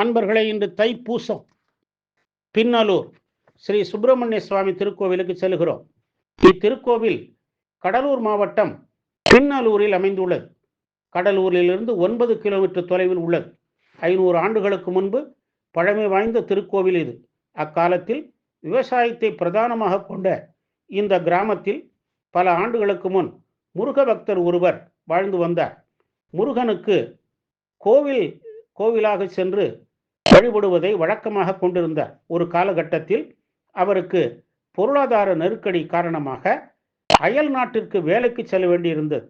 அன்பர்களே இன்று தைப்பூசம். பின்னலூர் ஸ்ரீ சுப்பிரமணிய சுவாமி திருக்கோவிலுக்கு செல்கிறோம். இத்திருக்கோவில் கடலூர் மாவட்டம் பின்னலூரில் அமைந்துள்ளது. கடலூரிலிருந்து ஒன்பது கிலோமீட்டர் தொலைவில் உள்ளது. ஐநூறு ஆண்டுகளுக்கு முன்பு பழமை வாய்ந்த திருக்கோவில் இது. அக்காலத்தில் விவசாயத்தை பிரதானமாக கொண்ட இந்த கிராமத்தில் பல ஆண்டுகளுக்கு முன் முருக பக்தர் ஒருவர் வாழ்ந்து வந்தார். முருகனுக்கு கோவில் கோவிலாக சென்று வழிபடுவதை வழக்கமாக கொண்டிருந்த ஒரு காலகட்டத்தில் அவருக்கு பொருளாதார நெருக்கடி காரணமாக அயல் நாட்டிற்கு வேலைக்கு செல்ல வேண்டியிருந்தது.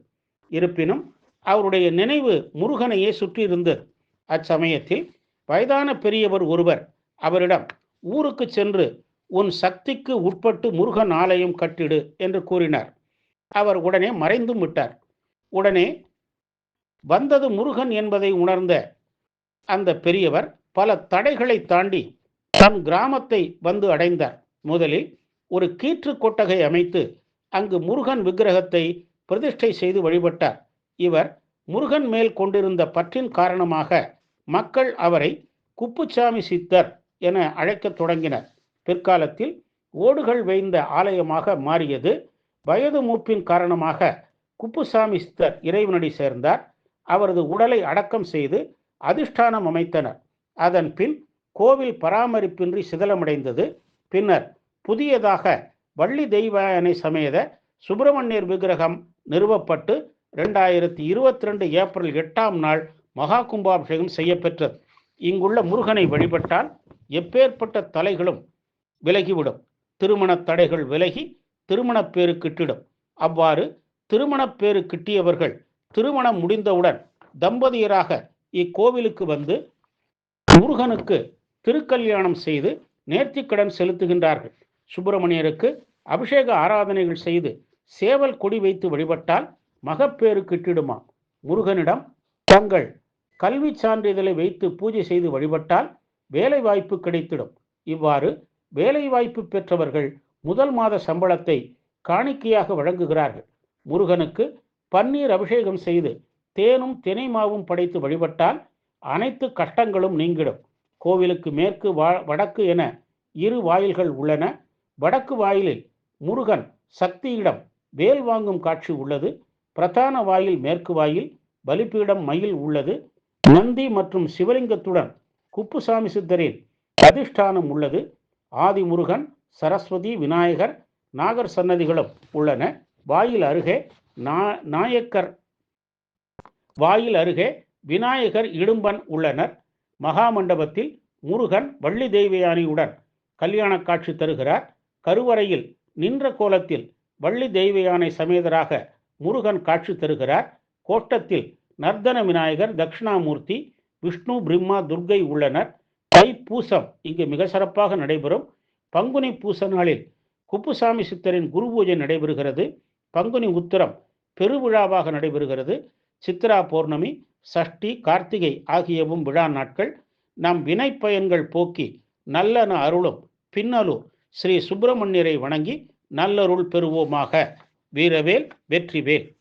இருப்பினும் அவருடைய நினைவு முருகனையே சுற்றியிருந்தது. அச்சமயத்தில் வயதான பெரியவர் ஒருவர் அவரிடம் ஊருக்கு சென்று உன் சக்திக்கு உட்பட்டு முருகன் ஆலயம் கட்டிடு என்று கூறினார். அவர் உடனே மறைந்தும் விட்டார். உடனே வந்தது முருகன் என்பதை உணர்ந்த அந்த பெரியவர் பல தடைகளை தாண்டி தன் கிராமத்தை வந்து அடைந்தார். முதலில் ஒரு கீற்று கொட்டகை அமைத்து அங்கு முருகன் விக்கிரகத்தை பிரதிஷ்டை செய்து வழிபட்டார். இவர் முருகன் மேல் கொண்டிருந்த பற்றின் காரணமாக மக்கள் அவரை குப்புச்சாமி சித்தர் என அழைக்கத் தொடங்கினர். பிற்காலத்தில் ஓடுகள் வேய்ந்த ஆலயமாக மாறியது. வயது மூப்பின் காரணமாக குப்புசாமி சித்தர் இறைவனடி சேர்ந்தார். அவரது உடலை அடக்கம் செய்து அதிஷ்டானம் அமைத்தனர். அதன் பின் கோவில் பராமரிப்பின்றி சிதலமடைந்தது. பின்னர் புதியதாக வள்ளி தெய்வாயனை சமேத சுப்பிரமணியர் விக்கிரகம் நிறுவப்பட்டு ரெண்டாயிரத்தி இருபத்தி ரெண்டு ஏப்ரல் எட்டாம் நாள் மகா கும்பாபிஷேகம் செய்யப்பெற்றது. இங்குள்ள முருகனை வழிபட்டால் எப்பேற்பட்ட தலைகளும் விலகிவிடும். திருமணத் தடைகள் விலகி திருமணப்பேறு கிட்டிடும். அவ்வாறு திருமணப்பேறு கிட்டியவர்கள் திருமணம் முடிந்தவுடன் தம்பதியராக இக்கோவிலுக்கு வந்து முருகனுக்கு திருக்கல்யாணம் செய்து நேர்த்திக்கடன் செலுத்துகின்றார்கள். சுப்பிரமணியருக்கு அபிஷேக ஆராதனைகள் செய்து சேவல் கொடி வைத்து வழிபட்டால் மகப்பேறு கிட்டிடுமா? முருகனிடம் தங்கள் கல்வி சான்றிதழை வைத்து பூஜை செய்து வழிபட்டால் வேலை வாய்ப்பு கிடைத்திடும். இவ்வாறு வேலை வாய்ப்பு பெற்றவர்கள் முதல் மாத சம்பளத்தை காணிக்கையாக வழங்குகிறார்கள். முருகனுக்கு பன்னீர் அபிஷேகம் செய்து தேனும் தினை மாவும் படைத்து வழிபட்டால் அனைத்து கஷ்டங்களும் நீங்கிடும். கோவிலுக்கு மேற்கு வா வடக்கு என இரு வாயில்கள் உள்ளன. வடக்கு வாயிலில் முருகன் சக்தியிடம் வேல் வாங்கும் காட்சி உள்ளது. பிரதான வாயில் மேற்கு வாயில் பலிப்பீடம் மயில் உள்ளது. நந்தி மற்றும் சிவலிங்கத்துடன் குப்புசாமி சித்தரின் அதிஷ்டானம் உள்ளது. ஆதிமுருகன் சரஸ்வதி விநாயகர் நாகர் சன்னதிகளும் உள்ளன. வாயில் அருகே நா நாயக்கர் வாயில் அருகே விநாயகர் இடும்பன் உள்ளனர். மகாமண்டபத்தில் முருகன் வள்ளி தெய்வயானியுடன் கல்யாண காட்சி தருகிறார். கருவறையில் நின்ற கோலத்தில் வள்ளி தெய்வயானை சமேதராக முருகன் காட்சி தருகிறார். கோட்டத்தில் நர்தன விநாயகர் தட்சிணாமூர்த்தி விஷ்ணு பிரம்மா துர்கை உள்ளனர். தை பூசம் இங்கு மிக சிறப்பாக நடைபெறும். பங்குனி பூச நாளில் குப்புசாமி சித்தரின் குரு பூஜை நடைபெறுகிறது. பங்குனி உத்திரம் பெருவிழாவாக நடைபெறுகிறது. சித்ரா பௌர்ணமி சஷ்டி கார்த்திகை ஆகியவும் விழா நாட்கள் நம் வினை பயன்கள் போக்கி நல்லன அருளும் பின்னலூர் ஸ்ரீ சுப்பிரமணியரை வணங்கி நல்லருள் பெறுவோமாக. வீரவேல் வெற்றிவேல்.